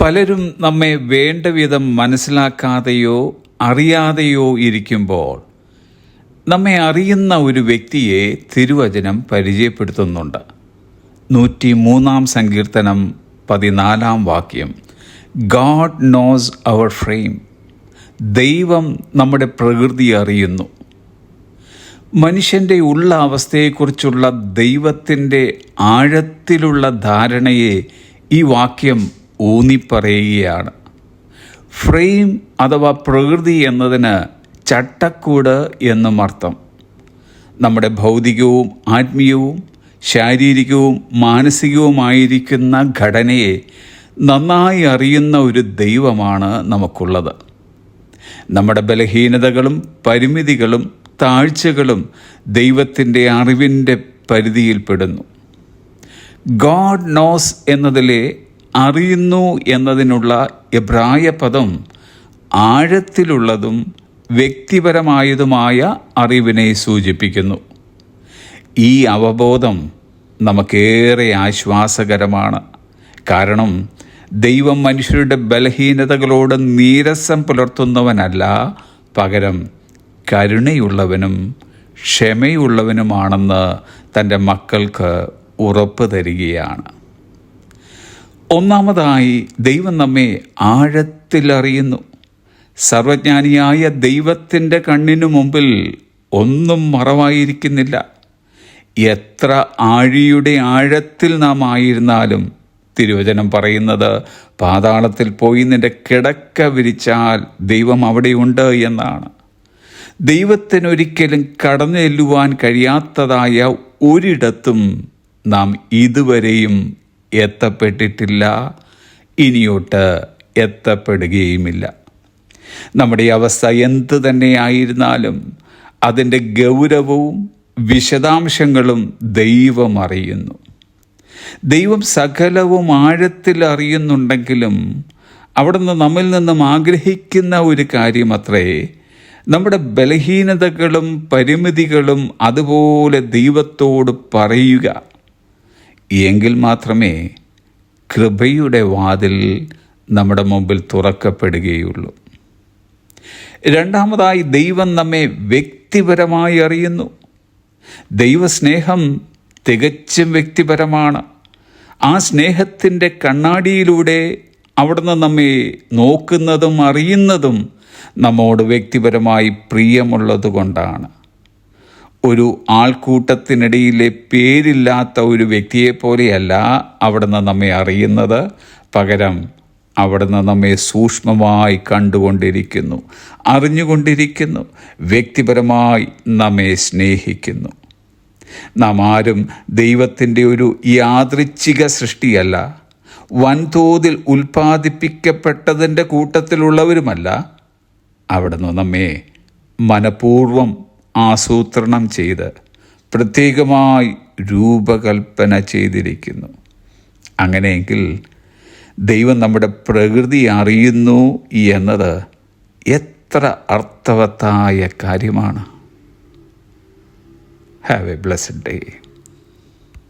പലരും നമ്മെ വേണ്ട വിധം മനസ്സിലാക്കാതെയോ അറിയാതെയോ ഇരിക്കുമ്പോൾ നമ്മെ അറിയുന്ന ഒരു വ്യക്തിയെ തിരുവചനം പരിചയപ്പെടുത്തുന്നുണ്ട്. നൂറ്റി മൂന്നാം സങ്കീർത്തനം പതിനാലാം വാക്യം. ഗാഡ് നോസ് അവർ ഫ്രെയിം ദൈവം നമ്മുടെ പ്രകൃതി അറിയുന്നു. മനുഷ്യന്റെ ഉള്ള അവസ്ഥയെക്കുറിച്ചുള്ള ദൈവത്തിന്റെ ആഴത്തിലുള്ള ധാരണയെ ഈ വാക്യം ഊന്നിപ്പറയുകയാണ്. ഫ്രെയിം അഥവാ പ്രകൃതി എന്നതിന് ചട്ടക്കൂട് എന്നും അർത്ഥം. നമ്മുടെ ഭൗതികവും ആത്മീയവും ശാരീരികവും മാനസികവുമായിരിക്കുന്ന ഘടനയെ നന്നായി അറിയുന്ന ഒരു ദൈവമാണ് നമുക്കുള്ളത്. നമ്മുടെ ബലഹീനതകളും പരിമിതികളും താഴ്ചകളും ദൈവത്തിന്റെ അറിവിന്റെ പരിധിയിൽപ്പെടുന്നു ഗോഡ് നോസ് എന്നതിലെ അറിയുന്നു എന്നതിനുള്ള എബ്രായ പദം ആഴത്തിലുള്ളതും വ്യക്തിപരമായതുമായ അറിവിനെ സൂചിപ്പിക്കുന്നു. ഈ അവബോധം നമുക്കേറെ ആശ്വാസകരമാണ്. കാരണം ദൈവം മനുഷ്യരുടെ ബലഹീനതകളോട് നീരസം പുലർത്തുന്നവനല്ല പകരം കരുണയുള്ളവനും ക്ഷമയുള്ളവനുമാണെന്ന് തന്റെ മക്കൾക്ക് ഉറപ്പ് തരികയാണ്. ഒന്നാമതായി ദൈവം നമ്മെ ആഴത്തിലറിയുന്നു. സർവജ്ഞാനിയായ ദൈവത്തിന്റെ കണ്ണിനു മുമ്പിൽ ഒന്നും മറവായിരിക്കുന്നില്ല. എത്ര ആഴിയുടെ ആഴത്തിൽ നാം ആയിരുന്നാലും തിരുവചനം പറയുന്നത് പാതാളത്തിൽ പോയി നിന്റെ കിടക്ക വിരിച്ചാൽ ദൈവം അവിടെയുണ്ട് എന്നാണ്. ദൈവത്തിനൊരിക്കലും കടന്നു ചെല്ലുവാൻ കഴിയാത്തതായ ഒരിടത്തും നാം ഇതുവരെയും എത്തപ്പെട്ടിട്ടില്ല. ഇനിയോട്ട് എത്തപ്പെടുകയുമില്ല. നമ്മുടെ അവസ്ഥ എന്തു തന്നെയായിരുന്നാലും അതിന്റെ ഗൗരവവും വിശദാംശങ്ങളും ദൈവം അറിയുന്നു. ദൈവം സകലവും ആഴത്തിൽ അറിയുന്നുണ്ടെങ്കിലും അവിടുന്ന് നമ്മിൽ നിന്നും ആഗ്രഹിക്കുന്ന ഒരു കാര്യമത്രേ നമ്മുടെ ബലഹീനതകളും പരിമിതികളും അതുപോലെ ദൈവത്തോട് പറയുക. എങ്കിൽ മാത്രമേ കൃപയുടെ വാതിൽ നമ്മുടെ മുമ്പിൽ തുറക്കപ്പെടുകയുള്ളൂ. രണ്ടാമതായി ദൈവം നമ്മെ വ്യക്തിപരമായി അറിയുന്നു. ദൈവസ്നേഹം തികച്ചും വ്യക്തിപരമാണ്. ആ സ്നേഹത്തിന്റെ കണ്ണാടിയിലൂടെ അവിടുന്ന് നമ്മെ നോക്കുന്നതും അറിയുന്നതും നമ്മോട് വ്യക്തിപരമായി പ്രിയമുള്ളതുകൊണ്ടാണ്. ഒരു ആൾക്കൂട്ടത്തിനിടയിലെ പേരില്ലാത്ത ഒരു വ്യക്തിയെ പോലെയല്ല അവിടുന്ന് നമ്മെ അറിയുന്നത്. പകരം അവിടുന്ന് നമ്മെ സൂക്ഷ്മമായി കണ്ടുകൊണ്ടിരിക്കുന്നു അറിഞ്ഞുകൊണ്ടിരിക്കുന്നു വ്യക്തിപരമായി നമ്മെ സ്നേഹിക്കുന്നു. നാം ആരും ദൈവത്തിന്റെ ഒരു യാദൃച്ഛിക സൃഷ്ടിയല്ല വൻതോതിൽ ഉൽപ്പാദിപ്പിക്കപ്പെട്ടതിന്റെ കൂട്ടത്തിലുള്ളവരുമല്ല. അവിടുന്ന് നമ്മെ മനഃപൂർവം ആസൂത്രണം ചെയ്ത് പ്രത്യേകമായി രൂപകൽപ്പന ചെയ്തിരിക്കുന്നു. അങ്ങനെയെങ്കിൽ ദൈവം നമ്മുടെ പ്രകൃതി അറിയുന്നു എന്നത് എത്ര അർത്ഥവത്തായ കാര്യമാണ്. Have A blessed day